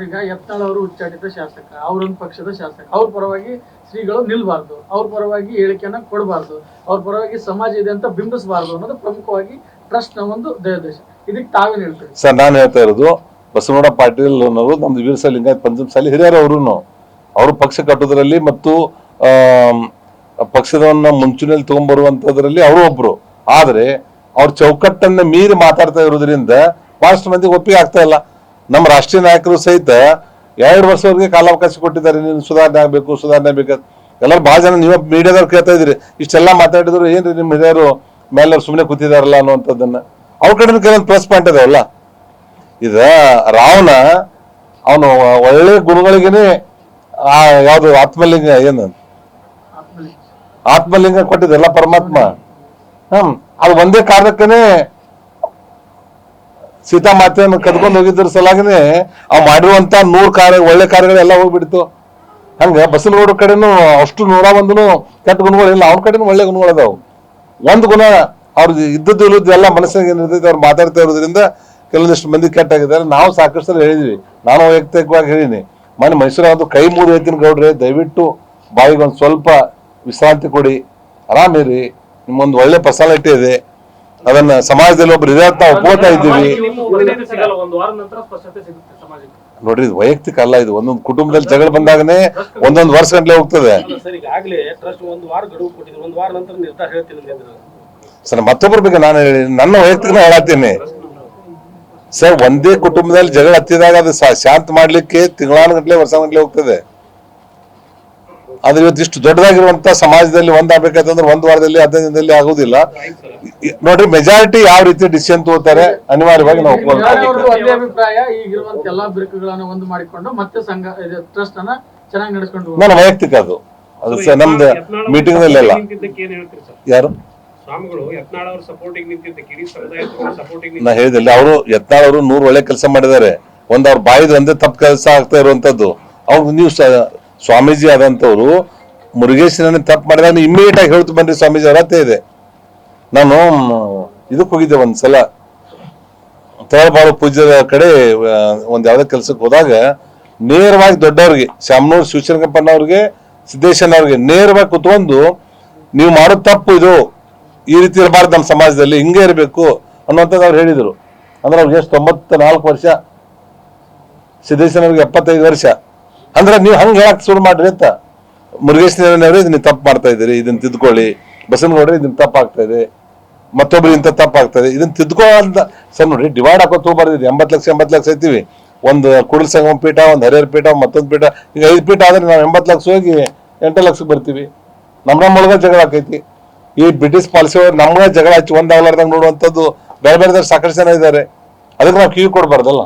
ಈಗ ಯತ್ನಾಳ್ ಅವರು ಉಚ್ಚಾಟಿತ ಶಾಸಕ, ಅವರೊಂದು ಪಕ್ಷದ ಶಾಸಕ. ಅವ್ರ ಪರವಾಗಿ ಶ್ರೀಗಳು ನಿಲ್ಬಾರ್ದು. ಅವ್ರ ಪರವಾಗಿ ಹೇಳಿಕೆಯನ್ನ ಕೊಡಬಾರ್ದು. ಅವ್ರ ಪರವಾಗಿ ಸಮಾಜ ಇದೆ ಅಂತ ಬಿಂಬಿಸಬಾರ್ದು ಅನ್ನೋದು ಪ್ರಮುಖವಾಗಿ ಟ್ರಸ್ಟ್ನ ಒಂದು ದೇವದೇಶ ಇದಕ್ಕೆ ತಾವೇ ಹೇಳ್ತೀರಿ? ಸರ್, ನಾನು ಹೇಳ್ತಾ ಇರೋದು ಬಸವನಗೌಡ ಪಾಟೀಲ್ ಅನ್ನೋರು ನಮ್ದು ವೀರಸ ಲಿಂಗಾಯತ್ ಪಂಚಮಸಾಲಿ ಹಿರಿಯರು ಅವರು ಅವರು ಪಕ್ಷ ಕಟ್ಟೋದ್ರಲ್ಲಿ ಮತ್ತು ಪಕ್ಷದವನ್ನ ಮುಂಚೂಣಿಯಲ್ಲಿ ತಗೊಂಡ್ಬರುವಂತದ್ರಲ್ಲಿ ಅವರು ಒಬ್ರು. ಆದ್ರೆ, ಅವ್ರ ಚೌಕಟ್ಟನ್ನ ಮೀರಿ ಮಾತಾಡ್ತಾ ಇರೋದ್ರಿಂದ ಬಹಳಷ್ಟು ಮಂದಿಗೆ ಒಪ್ಪಿಗೆ ಆಗ್ತಾ ಇಲ್ಲ. ನಮ್ಮ ರಾಷ್ಟ್ರೀಯ ನಾಯಕರು ಸಹಿತ ಎರಡು ವರ್ಷವರೆಗೆ ಕಾಲಾವಕಾಶ ಕೊಟ್ಟಿದ್ದಾರೆ. ನೀನು ಸುಧಾರಣೆ ಆಗಬೇಕು ಸುಧಾರಣೆ ಆಗಬೇಕು. ಎಲ್ಲರೂ ಭಾಳ ಜನ ನೀವು ಮೀಡಿಯಾದವ್ರು ಕೇಳ್ತಾ ಇದ್ರಿ ಇಷ್ಟೆಲ್ಲ ಮಾತಾಡಿದ್ರು ಏನ್ರಿ ನಿಮ್ಮ ಹಿರಿಯರು ಮೇಲೆ ಸುಮ್ಮನೆ ಕೂತಿದಾರಲ್ಲ ಅನ್ನುವಂಥದ್ದನ್ನ. ಅವ್ರ ಕಡೆ ಕೆಲವೊಂದು ಪ್ಲಸ್ ಪಾಯಿಂಟ್ ಅದಾವಲ್ಲ ಇದ ರಾವಣ ಅವನು ಒಳ್ಳೆ ಗುಣಗಳಿಗೇನೆ ಆ, ಯಾವ್ದು ಆತ್ಮಲಿಂಗ ಏನು? ಆತ್ಮಲಿ ಆತ್ಮಲಿಂಗ ಕೊಟ್ಟಿದ್ದಲ್ಲ ಪರಮಾತ್ಮ. ಹ್ಮ್, ಅದು ಒಂದೇ ಕಾರಣಕ್ಕನೆ ಸೀತಾ ಮಾತೆಯನ್ನು ಕದ್ಕೊಂಡು ಹೋಗಿದ್ರ ಸಲಾಗನೆ ಆ ಮಾಡಿರುವಂತ ನೂರ್ ಕಾರ್ಯ, ಒಳ್ಳೆ ಕಾರ್ಯಗಳೆಲ್ಲ ಹೋಗ್ಬಿಡ್ತು. ಹಂಗ ಬಸವನಗೌಡ ಕಡೆನು ಅಷ್ಟು ನೂರ ಒಂದನು ಕೆಟ್ಟ ಗುಣಗಳು ಇಲ್ಲ. ಅವ್ನ ಕಡೆನು ಒಳ್ಳೆ ಗುಣಗಳು ಅದಾವು. ಒಂದು ಗುಣ ಅವ್ರಿಗೆ ಇದ್ದದ್ದು ಇಲ್ಲದ್ದು ಎಲ್ಲ ಮನಸ್ಸಿಗೆ ಏನಿರ್ತೈತೆ ಅವ್ರು ಮಾತಾಡ್ತಾ ಇರೋದ್ರಿಂದ ಕೆಲವೊಂದಿಷ್ಟು ಮಂದಿ ಕೆಟ್ಟಾಗಿದ್ದಾರೆ. ನಾವು ಸಾಕಷ್ಟು ಹೇಳಿದ್ವಿ. ನಾನು ವೈಯಕ್ತಿಕವಾಗಿ ಹೇಳಿನಿ. ಮನೆ ಮೈಸೂರು ಅದು ಕೈ ಮೂರು ಹೇಳ್ತೀನಿ ಗೌಡ್ರೆ. ದಯವಿಟ್ಟು ಬಾಯಿಗೆ ಒಂದು ಸ್ವಲ್ಪ ವಿಶ್ರಾಂತಿ ಕೊಡಿ. ಆರಾಮಿರಿ. ನಿಮ್ಮೊಂದು ಒಳ್ಳೆ ಪರ್ಸನಾಲಿಟಿ ಇದೆ. ಅದನ್ನ ಸಮಾಜದಲ್ಲಿ ಒಬ್ರು ಇದೆ ನಾವು ಒಪ್ಕೋತಾ ಇದ್ದೀವಿ. ನೋಡ್ರಿ ಇದು ವೈಯಕ್ತಿಕ ಅಲ್ಲ ಇದು ಒಂದೊಂದು ಕುಟುಂಬದಲ್ಲಿ ಜಗಳ ಬಂದಾಗನೇ ಒಂದೊಂದು ವರ್ಷ ಗಂಟ್ಲೆ ಹೋಗ್ತದೆ. ಸರ್ ಮತ್ತೊಬ್ಬರು ಬಗ್ಗೆ ನಾನು ಹೇಳಿ ನನ್ನ ವೈಯಕ್ತಿಕ ಹೇಳತ್ತೀನಿ. ಸರ್ ಒಂದೇ ಕುಟುಂಬದಲ್ಲಿ ಜಗಳ ಹತ್ತಿದಾಗ ಅದು ಶಾಂತ ಮಾಡ್ಲಿಕ್ಕೆ ವರ್ಷ ಗಂಟಲೆ ಹೋಗ್ತದೆ. ಆದ್ರೆ ಇವತ್ತು ಇಷ್ಟು ದೊಡ್ಡದಾಗಿರುವಂತ ಸಮಾಜದಲ್ಲಿ ಒಂದಾಗಬೇಕಂತಂದ್ರೆ ಒಂದ್ ವಾರದಲ್ಲಿ ಹದಿನೈದು ದಿನದಲ್ಲಿ ಆಗುದಿಲ್ಲ ನೋಡ್ರಿ ಮೆಜಾರಿಟಿ ಯಾವ ರೀತಿ ಡಿಸಿಷನ್ ತಗೋತಾರೆ ಅನಿವಾರ್ಯವಾಗಿ ನಾವು ಅಭಿಪ್ರಾಯ ಈಗಿರುವಂತ ಎಲ್ಲಾ ಬಿರುಕುಗಳನ್ನು ಒಂದು ಮಾಡಿಕೊಂಡು ಮತ್ತೆ ಸಂಘ ಟ್ರಸ್ಟ್ ಅನ್ನ ಚೆನ್ನಾಗಿ ನಡೆಸ್ಕೊಂಡು ಹೋಗ್ಬೇಕು. ವೈಯಕ್ತಿಕ ಅದು. ಅದು ನಮ್ದು ಮೀಟಿಂಗ್ನಲ್ಲಿ ಅಲ್ಲ. ನಿಂತಿದ್ದಕ್ಕೆ ಏನ್ ಹೇಳ್ತೀರಿ ಸರ್? ಯಾರು? ಸ್ವಾಮಿಗಳು ಯತ್ನಾಳ್ ಅವ್ರ ಸಪೋರ್ಟಿಂಗ್ ನಿಂತಿದ್ದಕ್ಕೆ ಇಡೀ ಸಮುದಾಯದ ಸಪೋರ್ಟಿಂಗ್ ನಾ ಹೇಳಿದಿಲ್ಲ ಅವರು ಯತ್ನಾಳ್ ಅವರು ನೂರು ಒಳ್ಳೆ ಕೆಲಸ ಮಾಡಿದ್ದಾರೆ. ಒಂದ್ ಅವ್ರ ಬಾಯಿದ್ರೆ ಒಂದೇ ತಪ್ಪು ಕೆಲಸ ಆಗ್ತಾ ಇರುವಂತದ್ದು. ಅವ್ರು ನೀವು ಸ- ಸ್ವಾಮೀಜಿ ಆದಂತವ್ರು ಮುರುಗೇಶನ ತಪ್ಪು ಮಾಡಿದಾಗ ಇಮ್ಮಿಡಿಯೇಟ್ ಆಗಿ ಹೇಳ್ತು ಬನ್ರಿ ಸ್ವಾಮೀಜಿ ಅರ್ಹತೆ ಇದೆ. ನಾನು ಇದಕ್ಕೆ ಹೋಗಿದ್ದೆ ಒಂದ್ಸಲ ತಳಬಾಳು ಪೂಜ್ಯದ ಕಡೆ ಒಂದು ಕೆಲಸಕ್ಕೆ ಕೆಲ್ಸಕ್ಕೆ ಹೋದಾಗ ನೇರವಾಗಿ ದೊಡ್ಡವ್ರಿಗೆ ಶಾಮನೂರ್ ಶಿವಶಂಕಪ್ಪನವ್ರಿಗೆ ಸಿದ್ದೇಶನ್ ಅವ್ರಿಗೆ ನೇರವಾಗಿ ಕುತ್ಕೊಂಡು, ನೀವು ಮಾಡೋ ತಪ್ಪು ಇದು. ಈ ರೀತಿ ಇರಬಾರ್ದು ನಮ್ಮ ಸಮಾಜದಲ್ಲಿ, ಹಿಂಗೆ ಇರಬೇಕು. ಅನ್ನೋಂಥದ್ದು ಅವ್ರು ಹೇಳಿದರು. ಅಂದ್ರೆ ಅವ್ರಿಗೆ ಎಷ್ಟು ತೊಂಬತ್ತ ನಾಲ್ಕು ವರ್ಷ ಸಿದ್ದೇಶನ್ ಅವ್ರಿಗೆ ಎಪ್ಪತ್ತೈದು ವರ್ಷ. ಅಂದ್ರೆ ನೀವು ಹಂಗೆ ಹೇಳಕ್ ಶುರು ಮಾಡ್ರಿ ಅಂತ. ಮುರುಗೇಶ್ ಇದನ್ನ ತಪ್ಪು ಮಾಡ್ತಾ ಇದ್ದೀರಿ, ಇದನ್ನ ತಿದ್ಕೊಳ್ಳಿ. ಬಸವನಗೌಡ್ರೆ ಇದನ್ನ ತಪ್ಪಾಗ್ತಾ ಇದೆ. ಮತ್ತೊಬ್ರು ಇಂಥ ತಪ್ಪು ಇದೆ. ಇದನ್ನ ತಿದ್ಕೋ ಅಂತ ಸರ್ ನೋಡ್ರಿ ಡಿವೈಡ್ ಹಾಕೋತ ಹೋಗ್ಬಾರ್ದು ಎಂಬತ್ತು ಲಕ್ಷ ಎಂಬತ್ತು ಲಕ್ಷ ಐತಿವಿ ಒಂದು ಕುಡಲ್ ಸಂಗಮ ಪೀಠ, ಒಂದು ಹರಿಹರ ಪೀಠ, ಮತ್ತೊಂದು ಪೀಠ. ಈಗ ಐದು ಪೀಠ ಆದ್ರೆ ನಾವು ಎಂಬತ್ತು ಲಕ್ಷ ಹೋಗಿ ಎಂಟು ಲಕ್ಷಕ್ಕೆ ಬರ್ತೀವಿ. ನಮ್ಮ ನಮ್ಮೊಳಗ ಜಗಳ ಆಕೈತಿ. ಈ ಬ್ರಿಟಿಷ್ ಪಾಲಿಸಿ ನಮ್ಗ ಜಗಳ ಹಚ್ಚಿ ಒಂದ್ ಆಗ್ಲಾರ್ದಂಗ್ ನೋಡುವಂಥದ್ದು ಬೇರೆ ಬೇರೆ ಸಾಕಷ್ಟು ಜನ ಇದ್ದಾರೆ. ಅದಕ್ಕೆ ನಾವು ಕಿವಿ ಕೊಡ್ಬಾರ್ದಲ್ಲ.